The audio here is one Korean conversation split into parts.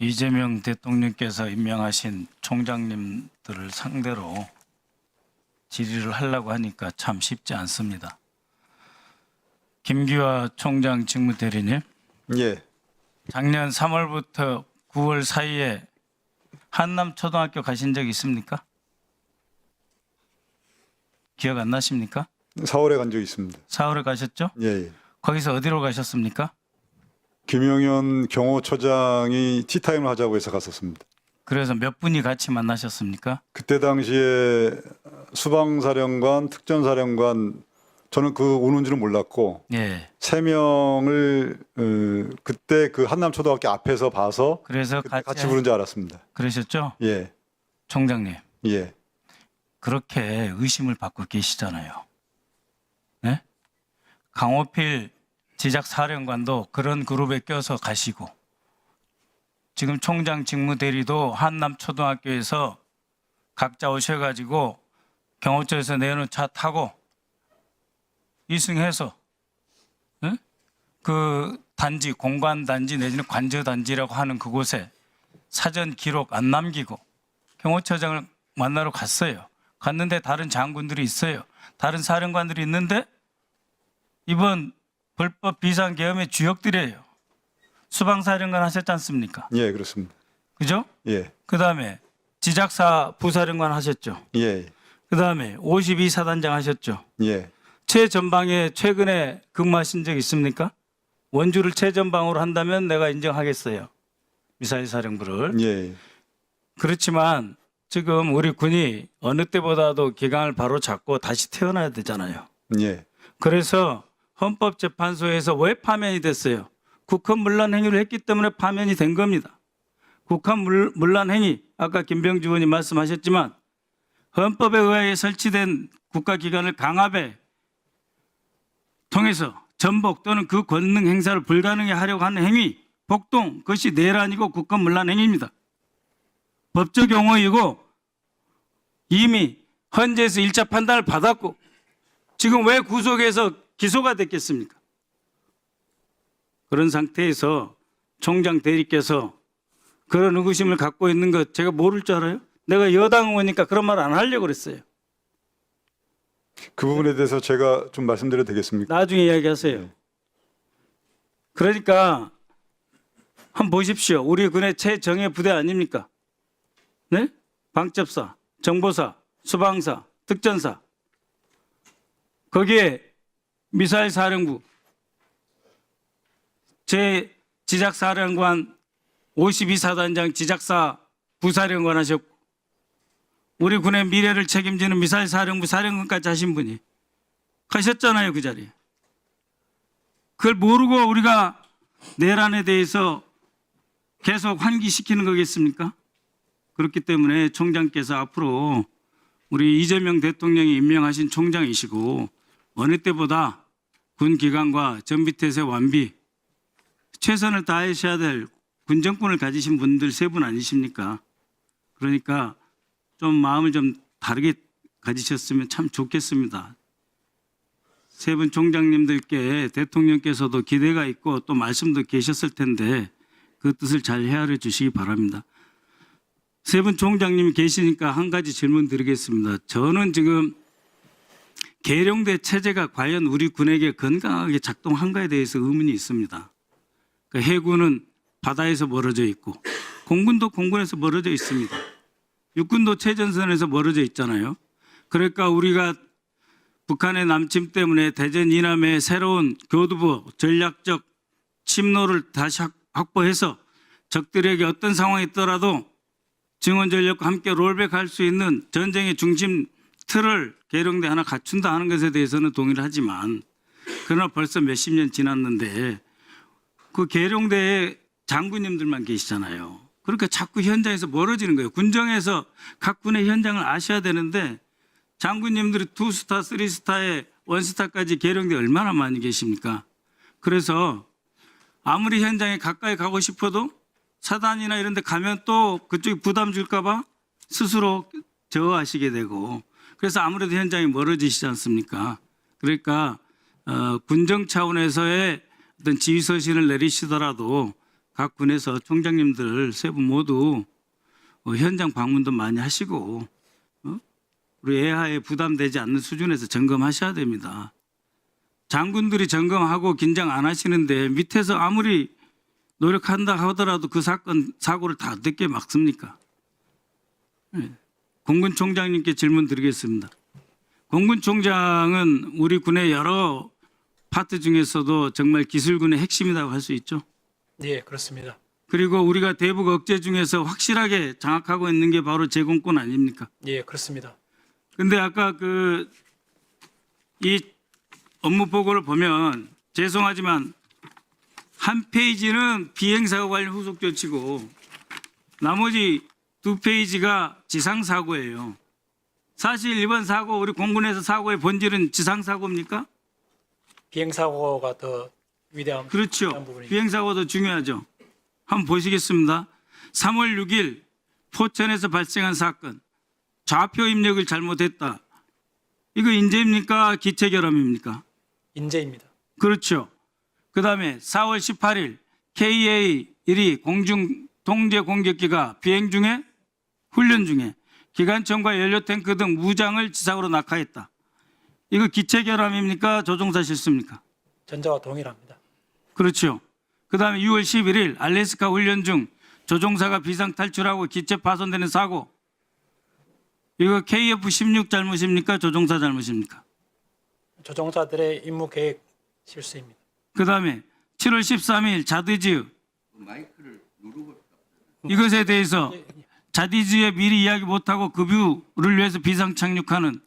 이재명 대통령께서 임명하신 총장님들을 상대로 질의를 하려고 하니까 참 쉽지 않습니다. 김기화 총장 직무대리님, 예, 작년 3월부터 9월 사이에 한남 초등학교 가신 적 있습니까? 기억 안 나십니까? 4월에 간 적 있습니다. 4월에 가셨죠? 예, 예. 거기서 어디로 가셨습니까? 김영현 경호처장이 티타임을 하자고 해서 갔었습니다. 그래서 몇 분이 같이 만나셨습니까? 그때 당시에 수방사령관, 특전사령관 저는 그 오는 줄은 몰랐고 예. 세 명을 어, 그때 그 한남초등학교 앞에서 봐서 그래서 그때 같이, 같이 부른 줄 알았습니다. 그러셨죠? 예, 총장님. 예, 그렇게 의심을 받고 계시잖아요. 네? 강호필 지작 사령관도 그런 그룹에 껴서 가시고 지금 총장 직무 대리도 한남 초등학교에서 각자 오셔가지고 경호처에서 내놓은 차 타고 이승해서 네? 그 단지 공관 단지 내지는 관저 단지라고 하는 그곳에 사전 기록 안 남기고 경호처장을 만나러 갔어요. 갔는데 다른 장군들이 있어요. 다른 사령관들이 있는데 이번 불법 비상 계엄의 주역들이에요. 수방사령관 하셨지 않습니까? 예, 그렇습니다. 그죠? 예, 그 다음에 지작사 부사령관 하셨죠. 예, 그 다음에 52사단장 하셨죠. 예, 최전방에 최근에 근무하신 적 있습니까? 원주를 최전방으로 한다면 내가 인정하겠어요. 미사일 사령부를. 예, 그렇지만 지금 우리 군이 어느 때보다도 기강을 바로 잡고 다시 태어나야 되잖아요. 예, 그래서 헌법재판소에서 왜 파면이 됐어요? 국헌 문란 행위를 했기 때문에 파면이 된 겁니다. 국헌 물- 문란 행위 아까 김병주 의원이 말씀하셨지만 헌법에 의하여 설치된 국가기관을 강압에 통해서 전복 또는 그 권능 행사를 불가능해 하려고 하는 행위 복동 그것이 내란이고 국헌 문란 행위입니다. 법적 용어이고 이미 헌재에서 일차 판단을 받았고 지금 왜 구속해서 기소가 됐겠습니까? 그런 상태에서 총장 대리께서 그런 의구심을 갖고 있는 것 제가 모를 줄 알아요? 내가 여당 의원이니까 그런 말 안 하려고 그랬어요. 그 부분에 대해서 제가 좀 말씀드려도 되겠습니까? 나중에 이야기하세요. 그러니까 한번 보십시오. 우리 군의 최정예 부대 아닙니까? 네? 방첩사, 정보사, 수방사, 특전사. 거기에 미사일 사령부, 제 지작사령관 52사단장 지작사 부사령관 하셨고 우리 군의 미래를 책임지는 미사일 사령부 사령관까지 하신 분이 가셨잖아요 그 자리에. 그걸 모르고 우리가 내란에 대해서 계속 환기시키는 거겠습니까? 그렇기 때문에 총장께서 앞으로 우리 이재명 대통령이 임명하신 총장이시고 어느 때보다 군 기관과 전비태세 완비 최선을 다하셔야 될 군정권을 가지신 분들 세 분 아니십니까? 그러니까 좀 마음을 좀 다르게 가지셨으면 참 좋겠습니다. 세 분 총장님들께 대통령께서도 기대가 있고 또 말씀도 계셨을 텐데 그 뜻을 잘 헤아려 주시기 바랍니다. 세 분 총장님이 계시니까 한 가지 질문 드리겠습니다. 저는 지금 계룡대 체제가 과연 우리 군에게 건강하게 작동한가에 대해서 의문이 있습니다. 그 해군은 바다에서 멀어져 있고 공군도 공군에서 멀어져 있습니다. 육군도 최전선에서 멀어져 있잖아요. 그러니까 우리가 북한의 남침 때문에 대전 이남의 새로운 교두보 전략적 침노를 다시 확- 확보해서 적들에게 어떤 상황이 있더라도 증원 전력과 함께 롤백할 수 있는 전쟁의 중심 틀을 계룡대 하나 갖춘다 하는 것에 대해서는 동의를 하지만 그러나 벌써 몇십 년 지났는데 그 계룡대에 장군님들만 계시잖아요. 그러니까 자꾸 현장에서 멀어지는 거예요. 군정에서 각 군의 현장을 아셔야 되는데 장군님들이 투 스타, 쓰리 스타에 원 스타까지 계룡대 얼마나 많이 계십니까? 그래서 아무리 현장에 가까이 가고 싶어도 사단이나 이런 데 가면 또 그쪽이 부담 줄까봐 스스로 저하시게 되고 그래서 아무래도 현장이 멀어지시지 않습니까? 그러니까 어, 군정 차원에서의 어떤 지휘 서신을 내리시더라도 각 군에서 총장님들 세 분 모두 어, 현장 방문도 많이 하시고 어? 우리 애하에 부담되지 않는 수준에서 점검하셔야 됩니다. 장군들이 점검하고 긴장 안 하시는데 밑에서 아무리 노력한다 하더라도 그 사건 사고를 다 어떻게 막습니까? 예. 공군 총장님께 질문 드리겠습니다. 공군 총장은 우리 군의 여러 파트 중에서도 정말 기술군의 핵심이라고 할 수 있죠. 예, 그렇습니다. 그리고 우리가 대북 억제 중에서 확실하게 장악하고 있는 게 바로 제공권 아닙니까? 예, 그렇습니다. 근데 아까 그 이 업무 보고를 보면 죄송하지만 한 페이지는 비행사고 관련 후속 조치고 나머지 두 페이지가 지상 사고예요. 사실 이번 사고 우리 공군에서 사고의 본질은 지상 사고입니까? 비행 사고가 더 위대한 그렇죠. 부분입니다. 비행사고도 중요하죠. 한번 보시겠습니다. 3월 6일 포천에서 발생한 사건. 좌표 입력을 잘못했다. 이거 인재입니까? 기체 결함입니까? 인재입니다. 그렇죠. 그 다음에 4월 18일 KA-1이 공중 통제 공격기가 비행 중에 훈련 중에 기관총과 연료탱크 등 무장을 지상으로 낙하했다. 이거 기체 결함입니까? 조종사 실수입니까? 전자와 동일합니다. 그렇죠. 그 다음에 6월 11일 알래스카 훈련 중 조종사가 비상 탈출하고 기체 파손되는 사고. 이거 KF-16 잘못입니까? 조종사 잘못입니까? 조종사들의 임무 계획 실수입니다. 그 다음에 7월 13일 자디즈 이것에 대해서 자디즈에 미리 이야기 못하고 급유를 위해서 비상 착륙하는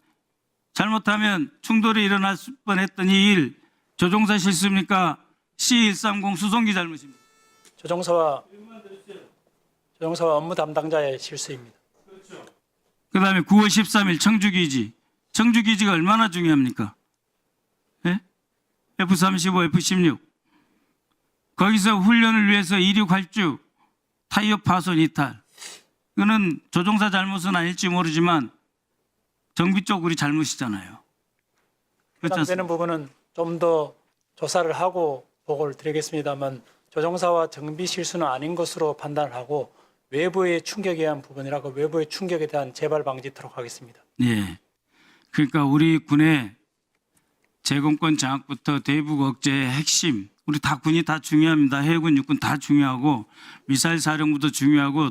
잘못하면 충돌이 일어날 뻔했던 이 일 조종사 실수입니까? C130 수송기 잘못입니까? 조종사와 조종사와 업무 담당자의 실수입니다. 그 다음에 9월 13일 청주 기지. 청주 기지가 얼마나 중요합니까? 예? F-35, F-16. 거기서 훈련을 위해서 이륙 할주, 타이어 파손 이탈. 이거는 조종사 잘못은 아닐지 모르지만 정비 쪽 우리 잘못이잖아요. 그렇지 않습니까? 해당되는 부분은 좀 더 조사를 하고 보고를 드리겠습니다만 조종사와 정비 실수는 아닌 것으로 판단을 하고 외부의 충격에 의한 부분이라고 외부의 충격에 대한 재발 방지토록 하겠습니다. 예. 그러니까 우리 군의 제공권 장악부터 대북 억제의 핵심, 우리 다 군이 다 중요합니다. 해군, 육군 다 중요하고 미사일 사령부도 중요하고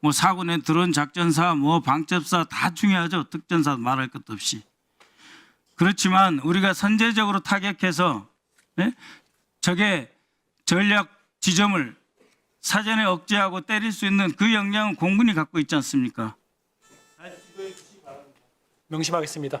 뭐 사고낸 드론 작전사, 뭐 방첩사 다 중요하죠. 특전사 말할 것도 없이. 그렇지만 우리가 선제적으로 타격해서 예? 적의 전략 지점을 사전에 억제하고 때릴 수 있는 그 역량은 공군이 갖고 있지 않습니까? 명심하겠습니다.